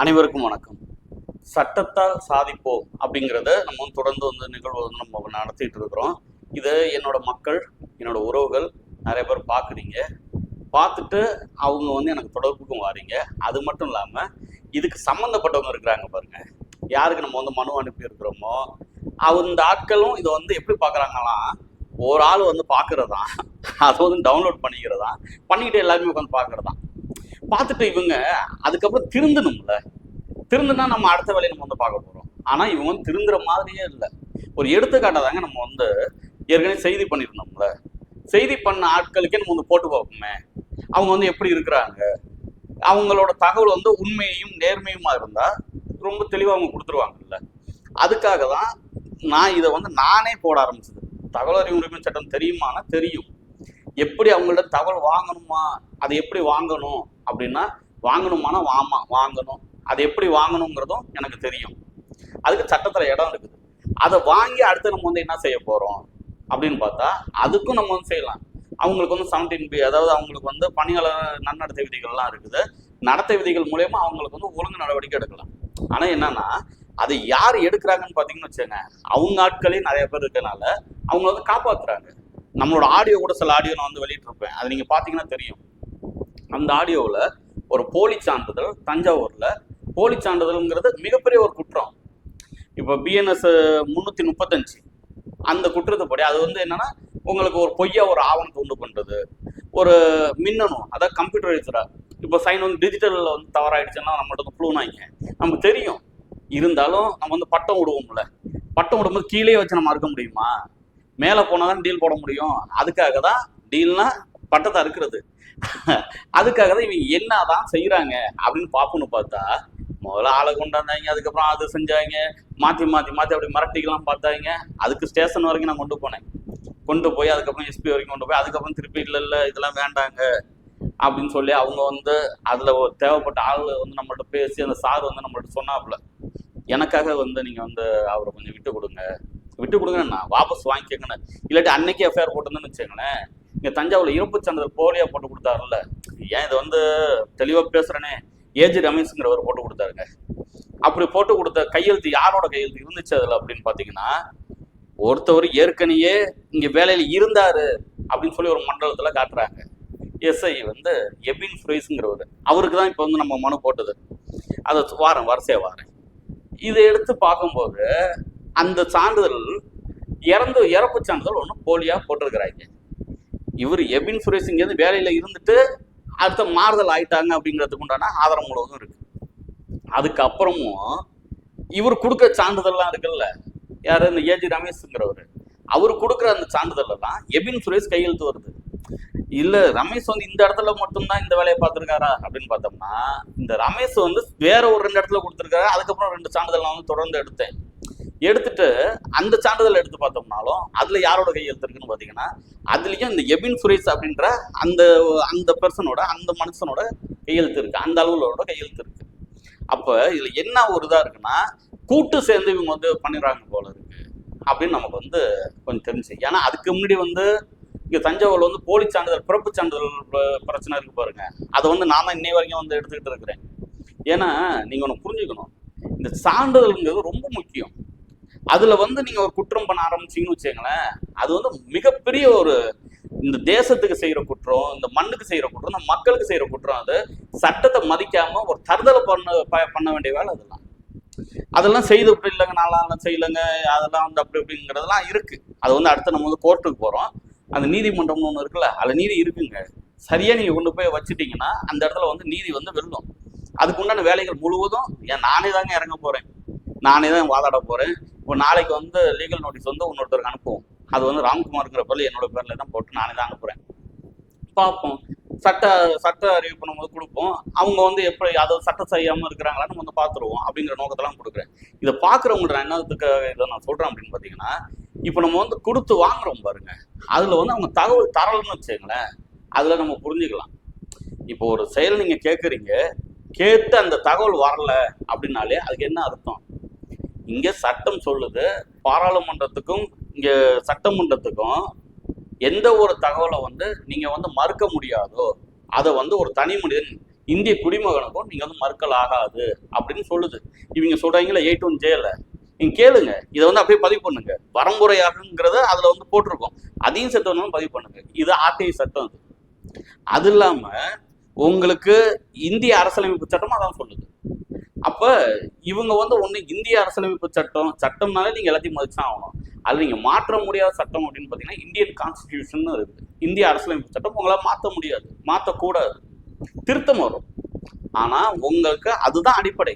அனைவருக்கும் வணக்கம். சட்டத்தால் சாதிப்போம் அப்படிங்கிறத நம்ம வந்து தொடர்ந்து வந்து நிகழ்வு வந்து நம்ம நடத்திட்டு இருக்கிறோம். இதை என்னோட மக்கள் என்னோட உறவுகள் நிறைய பேர் பார்க்குறீங்க பார்த்துட்டு அவங்க வந்து எனக்கு தொடர்புக்கும் வாரீங்க. அது மட்டும் இல்லாமல் இதுக்கு சம்மந்தப்பட்டவங்க இருக்கிறாங்க பாருங்க. யாருக்கு நம்ம வந்து மனு அனுப்பி இருக்கிறோமோ அந்த ஆட்களும் இதை வந்து எப்படி பார்க்குறாங்களாம் ஒரு ஆள் வந்து பார்க்குறதான் அதை வந்து டவுன்லோட் பண்ணிக்கிறதா பண்ணிக்கிட்டு எல்லாருமே உட்காந்து பார்க்குறதான் பார்த்துட்டு இவங்க அதுக்கப்புறம் திருந்தணும்ல. திருந்துனா நம்ம அடுத்த வேலையை நம்ம வந்து பார்க்க போகிறோம் ஆனால் இவங்க வந்து திருந்துற மாதிரியே இல்லை. ஒரு எடுத்துக்காட்டாக தாங்க நம்ம வந்து ஏற்கனவே செய்தி பண்ணியிருந்தோம்ல. செய்தி பண்ண ஆட்களுக்கே நம்ம வந்து போட்டு பார்ப்போமே. அவங்க வந்து எப்படி இருக்கிறாங்க? அவங்களோட தகவல் வந்து உண்மையையும் நேர்மையுமா இருந்தால் ரொம்ப தெளிவாக அவங்க கொடுத்துருவாங்கல்ல. அதுக்காக தான் நான் இதை வந்து நானே போட ஆரம்பிச்சது. தகவல் அறிவு உரிமை சட்டம் தெரியுமானா தெரியும். எப்படி அவங்கள்ட்ட தகவல் வாங்கணுமா? அதை எப்படி வாங்கணும்? அப்படின்னா வாங்கணுமானா வாமா வாங்கணும். அது எப்படி வாங்கணுங்கிறதும் எனக்கு தெரியும். அதுக்கு சட்டத்தில் இடம் இருக்குது. அதை வாங்கி அடுத்து நம்ம வந்து என்ன செய்ய போகிறோம் அப்படின்னு பார்த்தா அதுக்கும் நம்ம வந்து செய்யலாம். அவங்களுக்கு வந்து செவன்டீன் பி அதாவது அவங்களுக்கு வந்து பணியாளர் நன்னடத்தை விதிகள்லாம் இருக்குது. நடத்தை விதிகள் மூலயமா அவங்களுக்கு வந்து ஒழுங்கு நடவடிக்கை எடுக்கலாம். ஆனால் என்னன்னா அதை யார் எடுக்கிறாங்கன்னு பார்த்தீங்கன்னு வச்சுங்க அவங்க ஆட்களே நிறைய பேர் இருக்கனால அவங்க வந்து காப்பாத்துறாங்க. நம்மளோட ஆடியோ கூட சில ஆடியோ நான் வந்து வெளியிட்டிருப்பேன். அது நீங்கள் பார்த்தீங்கன்னா தெரியும். அந்த ஆடியோவில் ஒரு போலி சான்றிதழ் தஞ்சாவூரில். போலி சான்றிதழ்ங்கிறது மிகப்பெரிய ஒரு குற்றம். இப்போ பிஎன்எஸ் முந்நூற்றி முப்பத்தஞ்சு. அந்த குற்றத்தைப்படி அது வந்து என்னென்னா உங்களுக்கு ஒரு பொய்யா ஒரு ஆவணத்தை உண்டு பண்ணுறது ஒரு மின்னணு அதாவது கம்ப்யூட்டரைஸ்டாக இப்போ சைன் வந்து டிஜிட்டலில் வந்து தவறாயிடுச்சுன்னா நம்மகிட்ட வந்து ப்ளூனாங்க நமக்கு தெரியும். இருந்தாலும் நம்ம வந்து பட்டம் விடுவோம்ல. பட்டம் விடும்போது கீழே வச்சு நம்ம அறுக்க முடியுமா? மேலே போனால் தான் டீல் போட முடியும். அதுக்காக தான் டீல்னா பட்டத்தை அறுக்கிறது. அதுக்காக தான் இவங்க என்னதான் செய்கிறாங்க அப்படின்னு பார்ப்போன்னு பார்த்தா முதல்ல ஆளை கொண்டாந்தாங்க அதுக்கப்புறம் அது செஞ்சாங்க. மாற்றி மாற்றி மாற்றி அப்படி மிரட்டிக்கலாம் பார்த்தாங்க. அதுக்கு ஸ்டேஷன் வரைக்கும் நான் கொண்டு போனேன். கொண்டு போய் அதுக்கப்புறம் எஸ்பி வரைக்கும் கொண்டு போய் அதுக்கப்புறம் திருப்பி இல்லை இல்லை இதெல்லாம் வேண்டாங்க அப்படின்னு சொல்லி அவங்க வந்து அதில் தேவைப்பட்ட ஆள் வந்து நம்மள்ட்ட பேசி அந்த சார் வந்து நம்மள்ட்ட சொன்னாப்புல. எனக்காக வந்து நீங்கள் வந்து அவரை கொஞ்சம் விட்டு கொடுங்க. விட்டு கொடுங்கண்ணா வாபஸ் வாங்கிக்கங்கண்ணே. இல்லாட்டி அன்னைக்கு எஃப்ஐஆர் போட்டுருந்தேன்னு வச்சுக்கோங்களேன். இங்கே தஞ்சாவூர்ல இருப்பு சான்றிதழ் போலியா போட்டு கொடுத்தாருல்ல. ஏன் இது வந்து தெளிவாக பேசுகிறேனே ஏஜி ரமேஷ்ங்கிறவர் போட்டு கொடுத்தாருங்க. அப்படி போட்டு கொடுத்த கையெழுத்து யாரோட கையெழுத்து இருந்துச்சு அதில் அப்படின்னு பார்த்தீங்கன்னா ஒருத்தவர் ஏற்கனவே இங்கே வேலையில் இருந்தாரு அப்படின்னு சொல்லி ஒரு மண்டலத்தில் காட்டுறாங்க. எஸ்ஐ வந்து எபின் ஃப்ரைஸுங்கிறவர். அவருக்கு தான் இப்போ வந்து நம்ம மனு போட்டது. அதை வாரேன் வரிசையா வாரேன். இதை எடுத்து பார்க்கும்போது அந்த சான்றிதழ் இறந்து இறப்பு சான்றிதழ் ஒன்று போலியாக போட்டிருக்கிறாங்க. இவர் எபின் சுரேஷ் இங்கேருந்து வேலையில் இருந்துட்டு அடுத்த மாறுதல் ஆயிட்டாங்க அப்படிங்கிறதுக்கு உண்டான ஆதாரம் முழுவதும் இருக்கு. அதுக்கப்புறமும் இவர் கொடுக்குற சான்றிதழ்லாம் இருக்குல்ல? யார்? இந்த ஏஜி ரமேஷ்ங்கிறவர். அவர் கொடுக்குற அந்த சான்றிதழ் எல்லாம் எபின் சுரேஷ் கையெழுத்து வருது. இல்ல ரமேஷ் வந்து இந்த இடத்துல மட்டும்தான் இந்த வேலையை பார்த்துருக்காரா அப்படின்னு பார்த்தோம்னா இந்த ரமேஷ் வந்து வேற ஒரு ரெண்டு இடத்துல கொடுத்துருக்காரு. அதுக்கப்புறம் ரெண்டு சான்றிதழ் நான் வந்து தொடர்ந்து எடுத்தேன். எடுத்துட்டு அந்த சான்றிதழ் எடுத்து பார்த்தோம்னாலும் அதுல யாரோட கையெழுத்து இருக்குன்னு பாத்தீங்கன்னா அதுலயும் இந்த எபின் சுரேஷ் அப்படின்ற அந்த அந்த பர்சனோட அந்த மனுஷனோட கையெழுத்து இருக்கு அந்த அளவுலோட கையெழுத்து இருக்கு அப்ப இதுல என்ன ஒரு இதா இருக்குன்னா கூட்டு சேர்ந்து இவங்க வந்து பண்ணிடுறாங்க போல இருக்கு அப்படின்னு நமக்கு வந்து கொஞ்சம் தெரிஞ்சு. ஏன்னா அதுக்கு முன்னாடி வந்து இங்க தஞ்சாவூர்ல வந்து போலி சான்றிதழ் பிறப்பு சான்றிதழ் பிரச்சனை இருக்கு பாருங்க. அதை வந்து நான் தான் இன்னை வரைக்கும் வந்து எடுத்துக்கிட்டு இருக்கிறேன். ஏன்னா நீங்க ஒன்று புரிஞ்சுக்கணும். இந்த சான்றிதழ்ங்கிறது ரொம்ப முக்கியம். அதுல வந்து நீங்க ஒரு குற்றம் பண்ண ஆரம்பிச்சீங்கன்னு வச்சுங்களேன் அது வந்து மிகப்பெரிய ஒரு இந்த தேசத்துக்கு செய்யற குற்றம் இந்த மண்ணுக்கு செய்யற குற்றம் இந்த மக்களுக்கு செய்யற குற்றம் அது. சட்டத்தை மதிக்காம ஒரு தருதலை பண்ண ப- பண்ண வேண்டிய வேலை அதெல்லாம். அதெல்லாம் செய்து இப்படி இல்லைங்க நான்லாம் செய்யலைங்க அதெல்லாம் வந்து அப்படி இப்படிங்கிறதெல்லாம் இருக்கு. அது வந்து அடுத்து நம்ம வந்து கோர்ட்டுக்கு போறோம். அந்த நீதிமன்றம்னு ஒன்று இருக்குல்ல அதில் நீதி இருக்குங்க. சரியா நீங்க கொண்டு போய் வச்சுட்டீங்கன்னா அந்த இடத்துல வந்து நீதி வந்து வெல்லும் அதுக்கு உண்டான வேலைகள் முழுவதும் ஏன் நானே தாங்க இறங்க போறேன். நானே தான் வாதாட போறேன். இப்போ நாளைக்கு வந்து லீகல் நோட்டீஸ் வந்து இன்னொருத்தருக்கு அனுப்புவோம். அது வந்து ராம்குமார்ங்கிற பேர்ல என்னோட பேர்ல தான் போட்டு நானே தான் அனுப்புறேன். பார்ப்போம். சட்ட சட்ட அறிவிப்பு நம்ம வந்து கொடுப்போம். அவங்க வந்து எப்படி அதாவது சட்டம் செய்யாமல் இருக்கிறாங்களான்னு நம்ம வந்து பார்த்துருவோம் அப்படிங்கிற நோக்கத்தெல்லாம் கொடுக்குறேன். இதை பார்க்குறவங்கள நான் என்னதுக்கு இதை நான் சொல்கிறேன் அப்படின்னு பார்த்தீங்கன்னா இப்போ நம்ம வந்து கொடுத்து வாங்குறோம் பாருங்க. அதில் வந்து அவங்க தகவல் தரலன்னு வச்சுங்களேன் அதில் நம்ம புரிஞ்சுக்கலாம். இப்போ ஒரு செயல் நீங்கள் கேட்குறீங்க கேட்டு அந்த தகவல் வரல அப்படின்னாலே அதுக்கு என்ன அர்த்தம்? இங்கே சட்டம் சொல்லுது. பாராளுமன்றத்துக்கும் இங்கே சட்டமன்றத்துக்கும் எந்த ஒரு தகவலை வந்து நீங்கள் வந்து மறுக்க முடியாதோ அதை வந்து ஒரு தனி மனிதன் இந்திய குடிமகனுக்கும் நீங்கள் வந்து மறுக்கல் ஆகாது அப்படின்னு சொல்லுது. இவங்க சொல்கிறீங்களா எயிட் ஒன் ஜேல நீங்கள் கேளுங்க. இதை வந்து அப்படியே பதிவு பண்ணுங்க. வரம்புறையாகுங்கிறத அதில் வந்து போட்டிருக்கோம். அதையும் சட்டம் பதிவு பண்ணுங்க. இது ஆர்டிஐ சட்டம் அது. அது இல்லாமல் உங்களுக்கு இந்திய அரசியலமைப்பு சட்டமும் அதான் சொல்லுது. அப்ப இவங்க வந்து ஒண்ணு இந்திய அரசியலமைப்பு சட்டம் சட்டம்னாலே நீங்க எல்லாத்தையும் மதிச்சுதான் ஆகணும். அது நீங்க மாற்ற முடியாத சட்டம் அப்படின்னு பாத்தீங்கன்னா இந்தியன் கான்ஸ்டிடியூஷன் இருக்குது. இந்திய அரசியலமைப்பு சட்டம் உங்களால மாத்த முடியாது மாற்றக்கூடாது திருத்தம் வரும். ஆனா உங்களுக்கு அதுதான் அடிப்படை.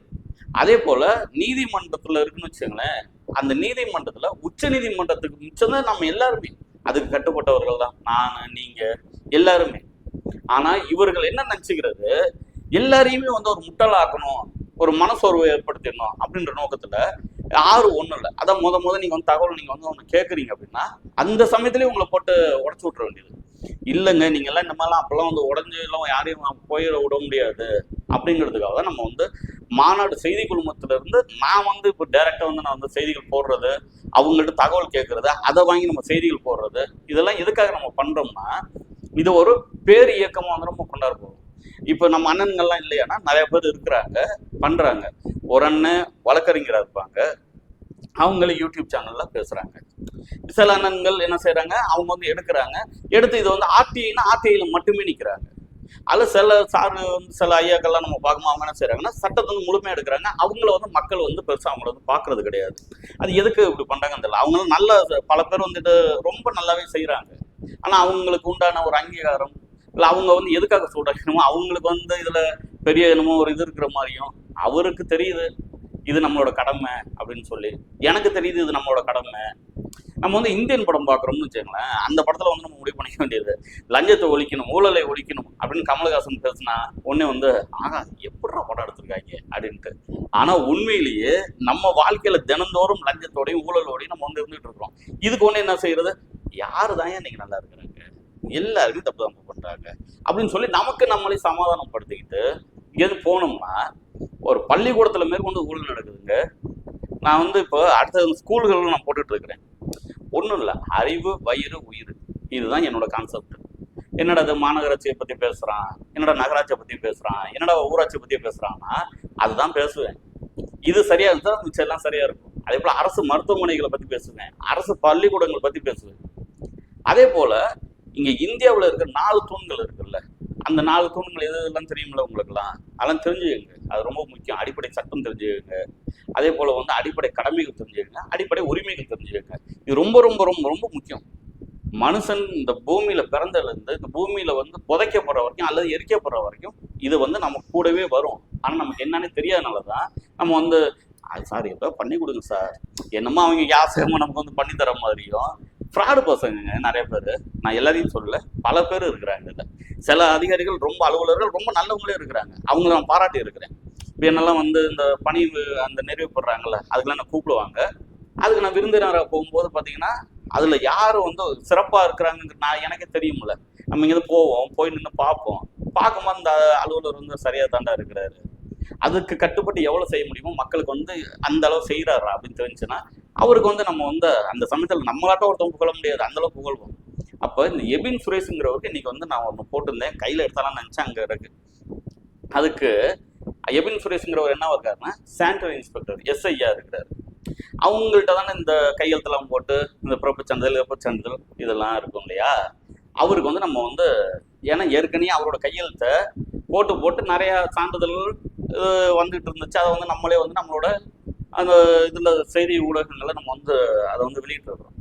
அதே போல நீதிமன்றத்துல இருக்குன்னு வச்சுங்களேன் அந்த நீதிமன்றத்துல உச்ச நீதிமன்றத்துக்கு மிச்சம் தான் நம்ம எல்லாருமே. அதுக்கு கட்டுப்பட்டவர்கள் தான் நான் நீங்க எல்லாருமே. ஆனா இவர்கள் என்ன நினைச்சுக்கிறது? எல்லாரையுமே வந்து ஒரு முட்டாளாக்கணும். ஒரு மனசோர்வை ஏற்படுத்திடணும் அப்படின்ற நோக்கத்துல ஆறு ஒன்றும் இல்லை. அதான் முத முத நீங்கள் வந்து தகவல் நீங்கள் வந்து ஒன்று கேட்குறீங்க அப்படின்னா அந்த சமயத்துலேயே உங்களை போட்டு உடச்சு விட்ற வேண்டியது. இல்லைங்க நீங்கள்லாம் இந்த மாதிரிலாம் அப்போல்லாம் வந்து உடஞ்சு எல்லாம் யாரையும் போயிட விட முடியாது அப்படிங்கிறதுக்காக தான் நம்ம வந்து மாநாடு செய்தி குழுமத்திலிருந்து நான் வந்து இப்போ டைரெக்டாக வந்து நான் வந்து செய்திகள் போடுறது அவங்கள்ட்ட தகவல் கேட்கறது அதை வாங்கி நம்ம செய்திகள் போடுறது இதெல்லாம் எதுக்காக நம்ம பண்ணுறோம்னா இது ஒரு பேர் இயக்கமாக வந்து நம்ம கொண்டாட போகிறோம் இப்போ நம்ம அண்ணன்கள்லாம் இல்லையானா நிறைய பேர் இருக்கிறாங்க பண்ணுறாங்க ஒரு அண்ணன் வழக்கறிஞராக இருப்பாங்க. அவங்களே யூடியூப் சேனலில் பேசுகிறாங்க சில அண்ணன்கள் என்ன செய்கிறாங்க அவங்க வந்து எடுக்கிறாங்க. எடுத்து இதை வந்து ஆர்டிஐனா ஆர்டிஐயில் மட்டுமே நிற்கிறாங்க அதில் சில சார் வந்து சில ஐயாக்கள்லாம் நம்ம பார்க்கும்போது அவங்க என்ன செய்கிறாங்கன்னா சட்டத்தை வந்து முழுமையாக எடுக்கிறாங்க. அவங்கள வந்து மக்கள் வந்து பெருசாக அவங்கள வந்து பார்க்கறது கிடையாது. அது எதுக்கு இப்படி பண்ணுறாங்கன்னு தெரியல. அவங்களும் நல்ல பல பேர் வந்துட்டு ரொம்ப நல்லாவே செய்கிறாங்க ஆனால் அவங்களுக்கு உண்டான ஒரு அங்கீகாரம் இல்லை அவங்க வந்து எதுக்காக சொல்றாங்க என்னமோ அவங்களுக்கு வந்து இதில் பெரிய என்னமோ ஒரு இது இருக்கிற மாதிரியும் அவருக்கு தெரியுது இது நம்மளோட கடமை அப்படின்னு சொல்லி. எனக்கு தெரியுது இது நம்மளோட கடமை. நம்ம வந்து இந்தியன் படம் பார்க்குறோம்னு வச்சுக்கோங்களேன் அந்த படத்தில் வந்து நம்ம முடிவு பண்ணிக்க வேண்டியது லஞ்சத்தை ஒழிக்கணும் ஊழலை ஒழிக்கணும் அப்படின்னு கமலஹாசன் பேசினா உடனே வந்து ஆகா எப்படா படம் எடுத்திருக்காங்க? அப்படின்ட்டு. ஆனால் உண்மையிலேயே நம்ம வாழ்க்கையில் தினந்தோறும் லஞ்சத்தோடையும் ஊழலோடையும் நம்ம வந்து இருந்துகிட்டு இருக்கிறோம். இதுக்கு ஒன்று என்ன செய்யறது? யாரு தான் இன்னைக்கு நல்லா இருக்கிறாங்க? எல்லாருமே தப்பு தான் பண்ணுறாங்க அப்படின்னு சொல்லி நமக்கு நம்மளே சமாதானப்படுத்திக்கிட்டு இங்கேருந்து போனோம்னா ஒரு பள்ளிக்கூடத்தில் மேற்கொண்டு ஊழல் நடக்குதுங்க. நான் வந்து இப்போ அடுத்த ஸ்கூல்களில் நான் போட்டுட்டு இருக்கிறேன். ஒன்றும் இல்லை அறிவு வயிறு உயிர். இதுதான் என்னோட கான்செப்ட் என்னடா இது மாநகராட்சியை பற்றி பேசுகிறான் என்னடா நகராட்சியை பற்றி பேசுகிறான் என்னடா ஊராட்சியை பற்றி பேசுகிறான்னா அதுதான் பேசுவேன். இது சரியா இருந்தால் மிச்சம் எல்லாம் சரியா இருக்கும். அதே போல் அரசு மருத்துவமனைகளை பற்றி பேசுவேன். அரசு பள்ளிக்கூடங்களை பற்றி பேசுவேன். அதே போல இங்க இந்தியாவில் இருக்கிற நாலு தூண்கள் இருக்குல்ல அந்த நாலு தூண்கள் எது எதுலாம் தெரியுமில்ல உங்களுக்குலாம் அதெல்லாம் தெரிஞ்சுக்கங்க. அது ரொம்ப முக்கியம். அடிப்படை சட்டம் தெரிஞ்சுக்கங்க. அதே போல வந்து அடிப்படை கடமைகள் தெரிஞ்சுக்கங்க. அடிப்படை உரிமைகள் தெரிஞ்சுக்கங்க. இது ரொம்ப ரொம்ப ரொம்ப ரொம்ப முக்கியம். மனுஷன் இந்த பூமியில பிறந்ததுலேருந்து இந்த பூமியில வந்து புதைக்கப்படுற வரைக்கும் அல்லது எரிக்கப்படுற வரைக்கும் இது வந்து நம்ம கூடவே வரும். ஆனால் நமக்கு என்னன்னு தெரியாதனால தான் நம்ம வந்து சார் எப்போ பண்ணி கொடுங்க சார். என்னமோ அவங்க யாசகமாக நமக்கு வந்து பண்ணி தர மாதிரியும் ஃப்ராடு பசங்க நிறைய பேர். நான் எல்லாரையும் சொல்லல. பல பேர் இருக்கிறாங்க இதில். சில அதிகாரிகள் ரொம்ப அலுவலர்கள் ரொம்ப நல்லவங்களே இருக்கிறாங்க. அவங்கள நான் பாராட்டி இருக்கிறேன். இப்போ என்னெல்லாம் வந்து இந்த பணி அந்த நிறைவுப்படுறாங்கல்ல அதுக்கெல்லாம் நான் கூப்பிடுவாங்க. அதுக்கு நான் விருந்தினராக போகும்போது பார்த்தீங்கன்னா அதில் யார் வந்து சிறப்பாக இருக்கிறாங்க நான் எனக்கே தெரியும்ல. நம்ம இங்கேருந்து போவோம் போய் நின்று பார்ப்போம். பார்க்கும்போது அந்த அலுவலர் வந்து சரியாக தாண்டா இருக்கிறாரு. அதுக்கு கட்டுப்பட்டு எவ்வளோ செய்ய முடியுமோ மக்களுக்கு வந்து அந்த அளவு செய்கிறாரா அப்படின்னு தெரிஞ்சுன்னா அவருக்கு வந்து நம்ம வந்து அந்த சமயத்தில் நம்மளாட்ட ஒருத்தவங்க புகழ முடியாது அந்தளவு புகழ்வோம். அப்போ இந்த எபின் சுரேஷுங்கிறவருக்கு இன்னைக்கு வந்து நான் ஒன்று போட்டிருந்தேன் கையில் எடுத்தாலாம் நினச்சேன் அங்கே இருக்கு. அதுக்கு எபின் சுரேஷுங்கிறவர் என்ன இருக்காருன்னா சானிட்டரி இன்ஸ்பெக்டர் எஸ்ஐயா இருக்கிறாரு. அவங்கள்ட்ட தானே இந்த கையெழுத்தெல்லாம் போட்டு இந்த பிறப்பு சான்றிதழ் இறப்பு சான்றிதழ் இதெல்லாம் இருக்கும் இல்லையா? அவருக்கு வந்து நம்ம வந்து ஏன்னா ஏற்கனவே அவரோட கையெழுத்தை போட்டு போட்டு நிறையா சான்றிதழ்கள் இது வந்துட்டு இருந்துச்சு. அதை வந்து நம்மளே வந்து நம்மளோட அந்த இதில் செய்தி ஊடகங்களில் நம்ம வந்து அதை வந்து வெளியிட்டு இருக்கிறோம்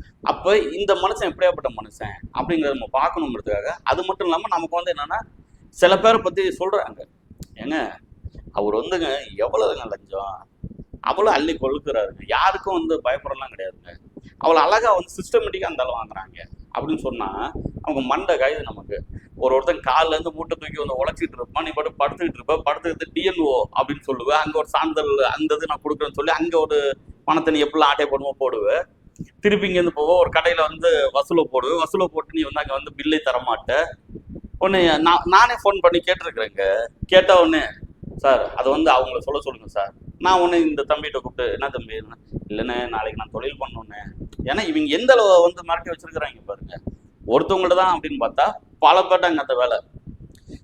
இந்த மனுஷன் எப்படியாப்பட்ட மனுஷன் அப்படிங்கிறத நம்ம பார்க்கணுங்கிறதுக்காக அது மட்டும் இல்லாமல் நமக்கு வந்து என்னென்னா சில பேரை பற்றி சொல்கிறாங்க ஏங்க அவர் வந்துங்க எவ்வளோங்க லஞ்சம்? அவ்வளோ அள்ளி கொழுக்கிறாருங்க. யாருக்கும் வந்து பயப்படலாம் கிடையாதுங்க. அவ்வளோ அழகாக வந்து சிஸ்டமேட்டிக்காக அந்த அளவு வாங்குறாங்க. அப்படின்னு சொன்னால் அவங்க மண்டை கைது நமக்கு. ஒரு ஒருத்தன் கால்ல இருந்து மூட்டை தூக்கி வந்து உழைச்சிட்டு இருப்பான். நீ பாட்டு படுத்துக்கிட்டு இருப்ப. படுத்துக்கிட்டு டிஎன்ஓ அப்படின்னு சொல்லுவேன் அங்கே ஒரு சான்றிதழ் அந்த இது நான் கொடுக்குறேன்னு சொல்லி அங்கே ஒரு பணத்தை நீ எப்படிலாம் ஆட்டை போடுமோ போடுவேன் திருப்பி இங்கேருந்து போவோம் ஒரு கடையில் வந்து வசூலை போடுவேன் வசூலை போட்டு நீ வந்து அங்கே வந்து பில்லை தரமாட்ட. ஒன்று நான் நானே ஃபோன் பண்ணி கேட்டிருக்கிறேங்க. கேட்டால் உடனே சார் அதை வந்து அவங்கள சொல்ல சொல்லுங்கள் சார். நான் ஒன்று இந்த தம்பிகிட்ட கூப்பிட்டு என்ன தம்பி? இல்லைண்ணே நாளைக்கு நான் தொழில் பண்ணணுண்ணே ஏன்னா இவங்க எந்த அளவு வந்து மிரட்டி வச்சிருக்கிறாங்க பாருங்க. ஒருத்தவங்கள்ட்ட தான் அப்படின்னு பார்த்தா பல பேட்டாங்க அந்த வேலை.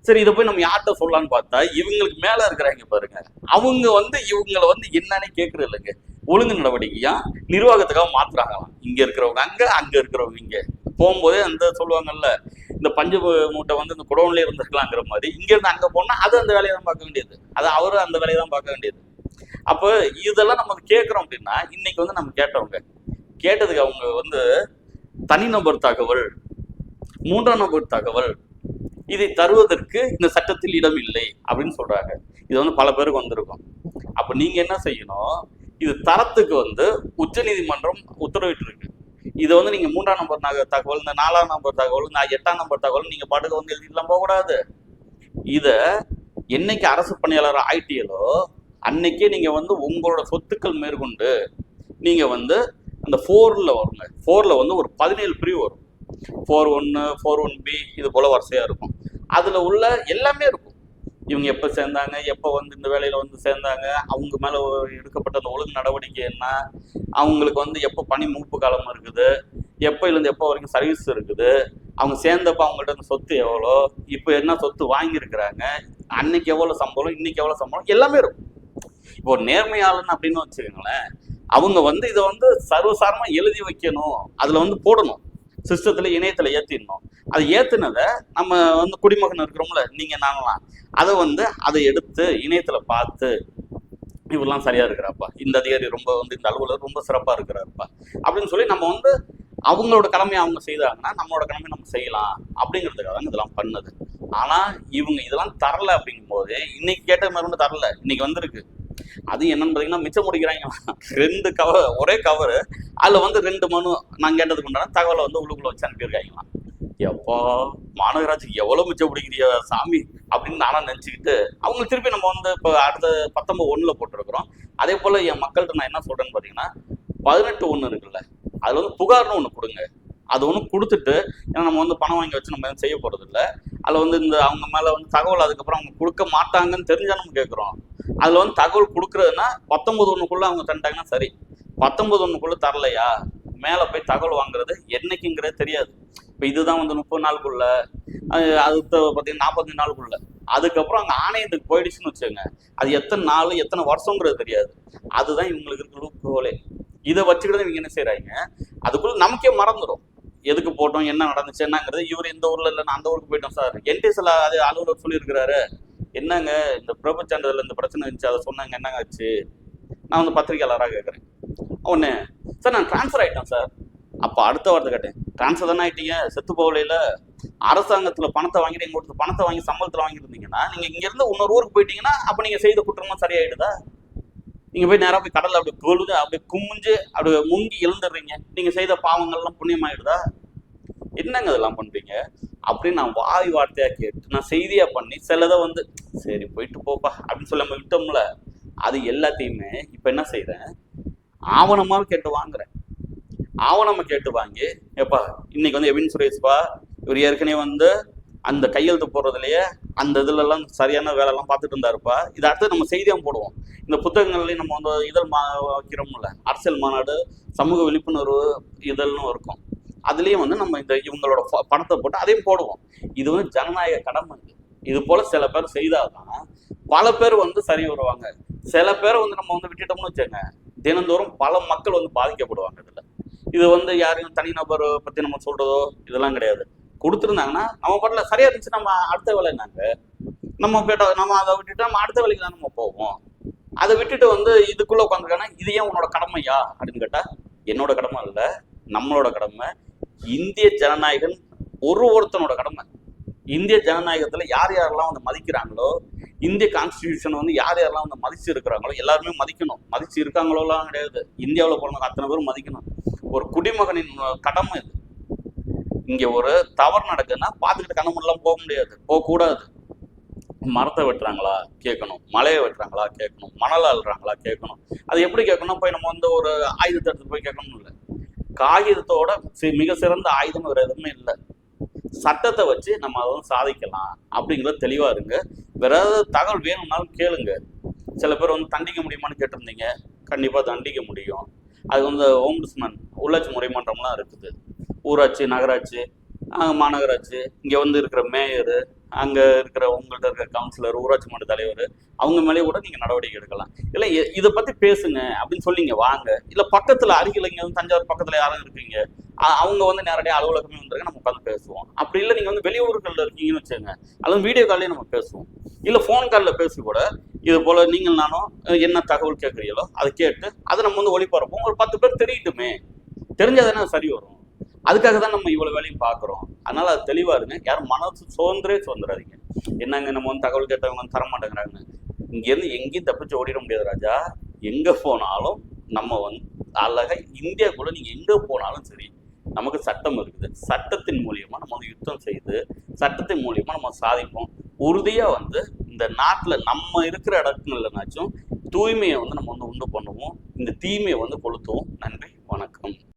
சரி இதை போய் நம்ம யார்கிட்ட சொல்லலாம்னு பார்த்தா இவங்களுக்கு மேல இருக்கிறாங்க பாருங்க. அவங்க வந்து இவங்களை வந்து என்னன்னு கேட்கறது இல்லைங்க. ஒழுங்கு நடவடிக்கையா நிர்வாகத்துக்காக மாத்துறாங்களாம் இங்க இருக்கிறவங்க அங்க அங்க இருக்கிறவங்க இங்க. போகும்போதே அந்த சொல்லுவாங்கல்ல இந்த பஞ்சு மூட்டை வந்து இந்த குடோன்ல இருந்திருக்கலாங்கிற மாதிரி இங்க இருந்து அங்க போனா அது அந்த வேலையை தான் பார்க்க வேண்டியது. அது அவரு அந்த வேலையை தான் பார்க்க வேண்டியது. அப்போ இதெல்லாம் நம்ம கேட்குறோம் அப்படின்னா இன்னைக்கு வந்து நம்ம கேட்டவங்க கேட்டதுக்கு அவங்க வந்து தனிநபர் தகவல் மூன்றாம் நபர் தகவல். இதை தருவதற்கு இந்த சட்டத்தில் இடம் இல்லை அப்படின்னு சொல்றாங்க. இது வந்து பல பேருக்கு வந்திருக்கும். அப்ப நீங்க என்ன செய்யணும்? இது தரத்துக்கு வந்து உச்சநீதிமன்றம் உத்தரவிட்டு இருக்கு இதை வந்து நீங்க மூன்றாம் நம்பர் நக- தகவல் இந்த நாலாம் நம்பர் தகவல் இந்த எட்டாம் நம்பர் தகவல் நீங்க பாட்டுக்கு வந்து எழுதிலாம் போகக்கூடாது. இதை என்னைக்கு அரசு பணியாளர் ஆயிட்டீங்களோ அன்னைக்கே நீங்க வந்து உங்களோட சொத்துக்கள் மேற்கொண்டு நீங்க வந்து அந்த ஃபோர்ல வருங்க. ஃபோர்ல வந்து ஒரு பதினேழு பிரிவு வரும். ஃபோர் ஒன்று ஃபோர் ஒன் பி இது போல் வரிசையாக இருக்கும். அதில் உள்ள எல்லாமே இருக்கும். இவங்க எப்போ சேர்ந்தாங்க எப்போ வந்து இந்த வேலையில் வந்து சேர்ந்தாங்க அவங்க மேலே எடுக்கப்பட்ட அந்த ஒழுங்கு நடவடிக்கை என்ன அவங்களுக்கு வந்து எப்போ பணி மூப்பு காலம் இருக்குது எப்போலேருந்து எப்போ வரைக்கும் சர்வீஸ் இருக்குது அவங்க சேர்ந்தப்போ அவங்கள்ட்ட அந்த சொத்து எவ்வளோ இப்போ என்ன சொத்து வாங்கியிருக்கிறாங்க அன்னைக்கு எவ்வளோ சம்பளம் இன்னைக்கு எவ்வளோ சம்பளம் எல்லாமே இருக்கும். இப்போ நேர்மையாளன் அப்படின்னு வச்சுக்கோங்களேன் அவங்க வந்து இதை வந்து சர்வசாரமாக எழுதி வைக்கணும் அதில் வந்து போடணும். சிஸ்டத்தில் இணையத்தில் ஏற்றிடணும் அதை ஏற்றினதை நம்ம வந்து குடிமகன் இருக்கிறோம்ல நீங்கள் நாங்களாம். அதை வந்து அதை எடுத்து இணையத்தில் பார்த்து இவரெல்லாம் சரியாக இருக்கிறாப்பா? இந்த அதிகாரி ரொம்ப வந்து இந்த அலுவலர் ரொம்ப சிறப்பாக இருக்கிறாருப்பா? அப்படின்னு சொல்லி நம்ம வந்து அவங்களோட கடமையை அவங்க செய்தாங்கன்னா நம்மளோட கடமையை நம்ம செய்யலாம் அப்படிங்கிறதுக்காக தான் இதெல்லாம் பண்ணுது. ஆனால் இவங்க இதெல்லாம் தரல அப்படிங்கும்போது இன்னைக்கு கேட்ட மாதிரி தரல. இன்னைக்கு வந்திருக்கு. அது என்னன்னு பார்த்தீங்கன்னா மிச்சம் முடிக்கிறாங்க. ரெண்டு கவர் ஒரே கவர் அதில் வந்து ரெண்டு மனு நான் கேட்டதுக்கு உண்டான தகவலை வந்து உள்ளுக்குள்ளே வச்சு அனுப்பியிருக்காங்களாம் எப்பா மாநகராட்சிக்கு எவ்வளோ மிச்சம் பிடிக்கிறிய சாமி அப்படின்னு நானும் நினச்சிக்கிட்டு அவங்க திருப்பி நம்ம வந்து இப்போ அடுத்த பத்தொம்பது ஒன்றில் போட்டிருக்கிறோம். அதே போல் என் மக்கள்கிட்ட நான் என்ன சொல்கிறேன்னு பார்த்தீங்கன்னா பதினெட்டு ஒன்று இருக்குல்ல அதில் வந்து புகார்னு ஒன்று கொடுங்க. அது ஒன்று கொடுத்துட்டு ஏன்னா நம்ம வந்து பணம் வாங்கி வச்சு நம்ம எதுவும் செய்ய போகிறது இல்லை அதில் வந்து இந்த அவங்க மேலே வந்து தகவல் அதுக்கப்புறம் அவங்க கொடுக்க மாட்டாங்கன்னு தெரிஞ்சா நம்ம கேட்குறோம் அதில் வந்து தகவல் கொடுக்குறதுன்னா பத்தொன்பது ஒன்றுக்குள்ளே அவங்க தந்துட்டாங்கன்னா சரி. பத்தொன்பது ஒன்றுக்குள்ளே தரலையா? மேலே போய் தகவல் வாங்குறது என்னைக்குங்கிறது தெரியாது. இப்போ இதுதான் வந்து முப்பது நாளுக்குள்ள அடுத்த பார்த்தீங்கன்னா நாற்பத்தஞ்சு நாளுக்குள்ள. அதுக்கப்புறம் அங்கே ஆணையத்துக்கு போயிடுச்சுன்னு வச்சுக்கோங்க. அது எத்தனை நாள் எத்தனை வருஷங்கிறது தெரியாது. அதுதான் இவங்களுக்கு இருக்கிற லூப்போலே இதை வச்சுக்கிட்டு இவங்க என்ன செய்கிறாங்க அதுக்குள்ள நமக்கே மறந்துடும் எதுக்கு போட்டோம் என்ன நடந்துச்சு என்னங்கிறது இவர் இந்த ஊரில் இல்லைன்னா அந்த ஊருக்கு போயிட்டோம் சார். என்டிஎஸ்எல் அது அலுவலர் சொல்லியிருக்கிறாரு. என்னங்க இந்த பிரபு சான்றிதழ் இந்த பிரச்சனை இருந்துச்சு அதை சொன்னாங்க என்னங்க ஆச்சு? நான் வந்து பத்திரிகையாளராக கேட்குறேன் ஒன்று சார் நான் ட்ரான்ஸ்ஃபர் ஆகிட்டேன் சார். அப்போ அடுத்த வார்த்தை கேட்டேன் ட்ரான்ஸ்ஃபர் தானே ஆகிட்டீங்க செத்து போகலையில? அரசாங்கத்தில் பணத்தை வாங்கிட்டு எங்கள் கொடுத்து பணத்தை வாங்கி சம்பளத்தில் வாங்கியிருந்தீங்கன்னா நீங்கள் இங்கேருந்து இன்னொரு ஊருக்கு போயிட்டீங்கன்னா அப்போ நீங்கள் செய்த குற்றமும் சரியாயிடுதா? நீங்கள் போய் நேராக போய் கடலில் அப்படி கொழுது அப்படியே குமிஞ்சு அப்படி முங்கி எழுந்துடுறீங்க. நீங்கள் செய்த பாவங்கள்லாம் புண்ணியமாயிடுதா? என்னங்க இதெல்லாம் பண்ணுறீங்க அப்படின்னு நான் வாய் வார்த்தையா கேட்டு நான் செய்தியா பண்ணி சிலதை வந்து சரி போயிட்டு போப்பா அப்படின்னு சொல்லி நம்ம விட்டோம்ல அது எல்லாத்தையுமே இப்ப என்ன செய்கிறேன் ஆவணமா கேட்டு வாங்குறேன். ஆவணமா கேட்டு வாங்கி எப்பா இன்னைக்கு வந்து எவின் சுரேஷ்பா இவர் ஏற்கனவே வந்து அந்த கையெழுத்து போடுறதுலயே அந்த இதுல எல்லாம் சரியான வேலை எல்லாம் பார்த்துட்டு இருந்தாருப்பா. இதை அடுத்து நம்ம செய்தியாக போடுவோம். இந்த புத்தகங்கள்லேயும் நம்ம வந்து இதழ் மா வைக்கிறோம்ல அரசியல் மாநாடு சமூக விழிப்புணர்வு இதழ்னு இருக்கும். அதுலேயும் வந்து நம்ம இந்த இவங்களோட பணத்தை போட்டு அதையும் போடுவோம். இது வந்து ஜனநாயக கடமை இது. இது போல சில பேர் செய்தால்தான் பல பேர் வந்து சரி வருவாங்க. சில பேரை வந்து நம்ம வந்து விட்டுட்டோம்னு வச்சுங்க தினந்தோறும் பல மக்கள் வந்து பாதிக்கப்படுவாங்க இதில். இது வந்து யாரையும் தனிநபர் பற்றி நம்ம சொல்றதோ இதெல்லாம் கிடையாது. கொடுத்துருந்தாங்கன்னா நம்ம பாட்டில் சரியா இருந்துச்சு நம்ம அடுத்த வேலை என்னங்க? நம்ம போயிட்ட நம்ம அதை விட்டுட்டு நம்ம அடுத்த வேலைக்கு தான் நம்ம போவோம். அதை விட்டுட்டு வந்து இதுக்குள்ளே உட்காந்துருக்காங்கன்னா இது ஏன் உன்னோட கடமையா அப்படின்னு கேட்டால் என்னோட கடமை இல்லை நம்மளோட கடமை இந்திய ஜனநாயகன் ஒரு ஒருத்தனோட கடமை. இந்திய ஜனநாயகத்தில் யார் யாரெல்லாம் வந்து மதிக்கிறாங்களோ இந்திய கான்ஸ்டியூஷன் வந்து யார் யாரெல்லாம் வந்து மதிச்சு இருக்கிறாங்களோ எல்லாருமே மதிக்கணும். மதிச்சு இருக்காங்களோலாம் கிடையாது. இந்தியாவில் பிறந்த அத்தனை பேரும் மதிக்கணும். ஒரு குடிமகனின் கடமை இது இங்கே ஒரு தவறு நடக்குதுன்னா பார்த்துக்கிட்டு கண்ணமுடலாம் போக முடியாது. போகக்கூடாது மரத்தை வெட்டுறாங்களா? கேட்கணும். மலையை வெட்டுறாங்களா? கேட்கணும். மணல் அழுறாங்களா கேட்கணும். அது எப்படி கேட்கணும் போய் நம்ம வந்து ஒரு ஆயுதத்தை எடுத்து போய் கேட்கணும் இல்லை. காகிதத்தோட மிக சிறந்த ஆயுதம் வேற எதுவுமே இல்லை. சட்டத்தை வச்சு நம்ம அதை வந்து சாதிக்கலாம் அப்படிங்கிறது தெளிவா இருங்க. வேற ஏதாவது தகவல் வேணும்னாலும் கேளுங்க. சில பேர் வந்து தண்டிக்க முடியுமான்னு கேட்டிருந்தீங்க. கண்டிப்பா தண்டிக்க முடியும். அது வந்து ஓம்புஸ்மன் உள்ளாட்சி முறைமன்றம்லாம் இருக்குது. ஊராட்சி நகராட்சி மாநகராட்சி இங்கே வந்து இருக்கிற மேயரு அங்கே இருக்கிற உங்கள்கிட்ட இருக்கிற கவுன்சிலர் ஊராட்சி மன்ற தலைவர் அவங்க மேலே கூட நீங்கள் நடவடிக்கை எடுக்கலாம். இல்லை இதை பற்றி பேசுங்க அப்படின்னு சொல்லிங்க வாங்க. இல்லை பக்கத்தில் அருகில் இங்கே வந்து தஞ்சாவூர் பக்கத்தில் யாரும் இருக்கீங்க அவங்க வந்து நேரடியாக அலுவலகமே வந்துருங்க நம்ம உட்காந்து பேசுவோம். அப்படி இல்லை நீங்கள் வந்து வெளியூர்களில் இருக்கீங்கன்னு வச்சுங்க அல்லது வீடியோ கால்லேயே நம்ம பேசுவோம். இல்லை ஃபோன் காலில் பேசி கூட இது போல் நீங்கள் நானும் என்ன தகவல் கேட்குறீங்களோ அதை கேட்டு அதை நம்ம வந்து ஒளிபரப்போம் ஒரு பத்து பேர் தெரியட்டுமே. தெரிஞ்சாதானே தானே சரி வரும். அதுக்காக தான் நம்ம இவ்வளவு வேலையும் பார்க்குறோம். அதனால அது தெளிவா இருங்க. யாரும் மனசு சுதந்திரே சுதந்திராதீங்க என்னங்க நம்ம வந்து தகவல் கேட்டவங்க வந்து தர மாட்டேங்கிறாங்க. இங்கேருந்து எங்கேயும் தப்பிச்சு ஓடிட முடியாது ராஜா. எங்க போனாலும் நம்ம வந்து அழகா இந்தியாக்குள்ள நீங்க எங்க போனாலும் சரி நமக்கு சட்டம் இருக்குது. சட்டத்தின் மூலியமா நம்ம வந்து யுத்தம் செய்து சட்டத்தின் மூலியமா நம்ம சாதிப்போம். உறுதியா வந்து இந்த நாட்டுல நம்ம இருக்கிற இடத்துலனாச்சும் தூய்மையை வந்து நம்ம வந்து உண்டு பண்ணுவோம். இந்த தீமையை வந்து கொளுத்துவோம். நன்றி. வணக்கம்.